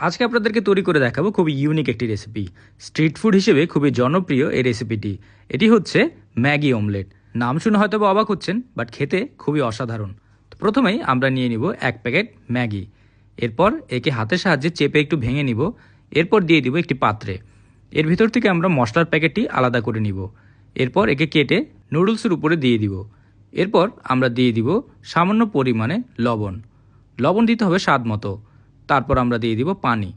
আজকে আপনাদেরকে তৈরি করে দেখাবো খুবই ইউনিক একটি রেসিপি স্ট্রিট ফুড হিসেবে খুবই জনপ্রিয় এই রেসিপিটি এটি হচ্ছে ম্যাগি অমলেট নাম শুনে হয়তো অবাক হচ্ছেন বাট খেতে খুবই অসাধারণ। প্রথমেই আমরা নিয়ে নিব এক প্যাকেট ম্যাগি। এরপর একে হাতের সাহায্যে চেপে একটু ভেঙে নিব। এরপর দিয়ে দিব একটি পাত্রে। এর ভিতর থেকে আমরা মশলার প্যাকেটটি আলাদা করে নিব। এরপর একে কেটে নুডলসের উপরে দিয়ে দিব। এরপর আমরা দিয়ে দিব সামান্য পরিমাণে লবণ। লবণ দিতে হবে স্বাদ মতো। তারপর আমরা দিয়ে দিব পানি।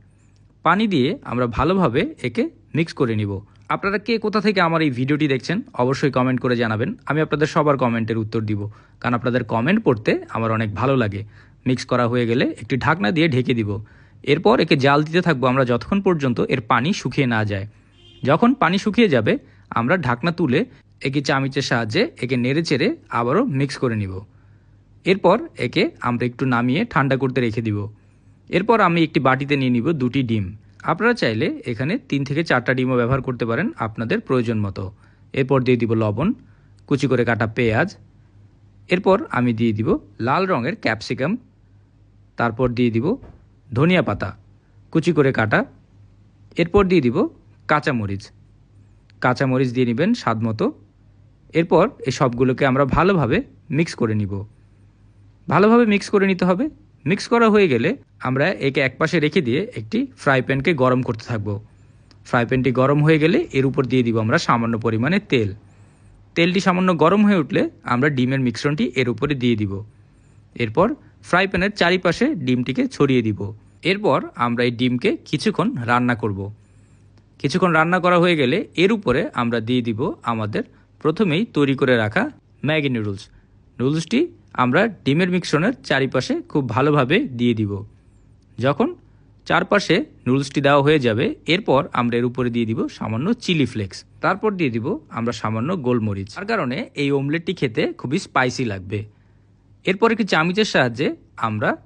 পানি দিয়ে আমরা ভালোভাবে একে মিক্স করে নিব। আপনারা কে কোথা থেকে আমার এই ভিডিওটি দেখছেন, অবশ্যই কমেন্ট করে জানাবেন। আমি আপনাদের সবার কমেন্টের উত্তর দিব। কারণ আপনাদের কমেন্ট পড়তে আমার অনেক ভালো লাগে। মিক্স করা হয়ে গেলে একটি ঢাকনা দিয়ে ঢেকে দিব। এরপর একে জাল দিতে থাকব আমরা যতক্ষণ পর্যন্ত এর পানি শুকিয়ে না যায়। যখন পানি শুকিয়ে যাবে, আমরা ঢাকনা তুলে একে চামিচের সাহায্যে একে নেড়ে চেড়ে আবারও মিক্স করে নিব। এরপর একে আমরা একটু নামিয়ে ঠান্ডা করতে রেখে দিব। এরপর আমি একটি বাটিতে নিয়ে নিব দুটি ডিম। আপনারা চাইলে এখানে তিন থেকে চারটা ডিমও ব্যবহার করতে পারেন আপনাদের প্রয়োজন মতো। এরপর দিয়ে দিব লবণ, কুচি করে কাটা পেঁয়াজ। এরপর আমি দিয়ে দিব লাল রঙের ক্যাপসিকাম। তারপর দিয়ে দিব ধনিয়া পাতা, কুচি করে কাটা। এরপর দিয়ে দিব কাঁচামরিচ। কাঁচামরিচ দিয়ে নেবেন স্বাদ মতো। এরপর এই সবগুলোকে আমরা ভালোভাবে মিক্স করে নিব। ভালোভাবে মিক্স করে নিতে হবে। মিক্স করা হয়ে গেলে আমরা একে একপাশে রেখে দিয়ে একটি ফ্রাই প্যানকে গরম করতে থাকব। ফ্রাই প্যানটি গরম হয়ে গেলে এর উপর দিয়ে দিব আমরা সামান্য পরিমাণে তেল। তেলটি সামান্য গরম হয়ে উঠলে আমরা ডিমের মিশ্রণটি এর উপরে দিয়ে দিব। এরপর ফ্রাই প্যানের চারিপাশে ডিমটিকে ছড়িয়ে দিব। এরপর আমরা এই ডিমকে কিছুক্ষণ রান্না করব। কিছুক্ষণ রান্না করা হয়ে গেলে এর উপরে আমরা দিয়ে দিব আমাদের প্রথমেই তৈরি করে রাখা ম্যাগি নুডলস। নুডলসটি আমরা ডিমের মিশ্রণের চারিপাশে খুব ভালোভাবে দিয়ে দিব। যখন চারপাশে নুডলসটি দেওয়া হয়ে যাবে, এরপর আমরা এর উপরে দিয়ে দিব সামান্য চিলি ফ্লেক্স। তারপর দিয়ে দিব আমরা সামান্য গোলমরিচ। তার কারণে এই অমলেটটি খেতে খুবই স্পাইসি লাগবে। এরপর একটি চামিচের সাহায্যে আমরা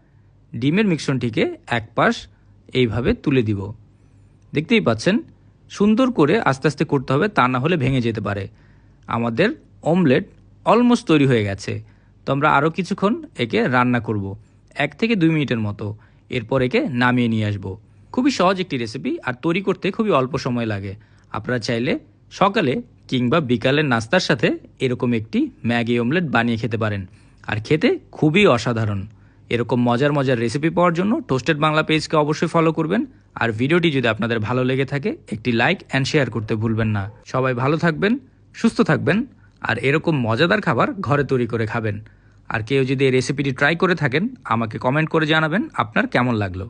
ডিমের মিশ্রণটিকে এক পাশ এইভাবে তুলে দিব। দেখতেই পাচ্ছেন, সুন্দর করে আস্তে আস্তে করতে হবে তা না হলে ভেঙে যেতে পারে। আমাদের অমলেট অলমোস্ট তৈরি হয়ে গেছে। তো আমরা আরও কিছুক্ষণ একে রান্না করব, এক থেকে দুই মিনিটের মতো। এরপর একে নামিয়ে নিয়ে আসব। খুবই সহজ একটি রেসিপি আর তৈরি করতে খুবই অল্প সময় লাগে। আপনারা চাইলে সকালে কিংবা বিকালের নাস্তার সাথে এরকম একটি ম্যাগি অমলেট বানিয়ে খেতে পারেন। আর খেতে খুবই অসাধারণ। এরকম মজার মজার রেসিপি পাওয়ার জন্য টোস্টেড বাংলা পেজকে অবশ্যই ফলো করবেন। আর ভিডিওটি যদি আপনাদের ভালো লেগে থাকে, একটি লাইক অ্যান্ড শেয়ার করতে ভুলবেন না। সবাই ভালো থাকবেন, সুস্থ থাকবেন, আর এরকম মজাদার খাবার ঘরে তৈরি করে খাবেন। আর কেউ যদি এই রেসিপিটি ট্রাই করে থাকেন, আমাকে কমেন্ট করে জানাবেন আপনার কেমন লাগল।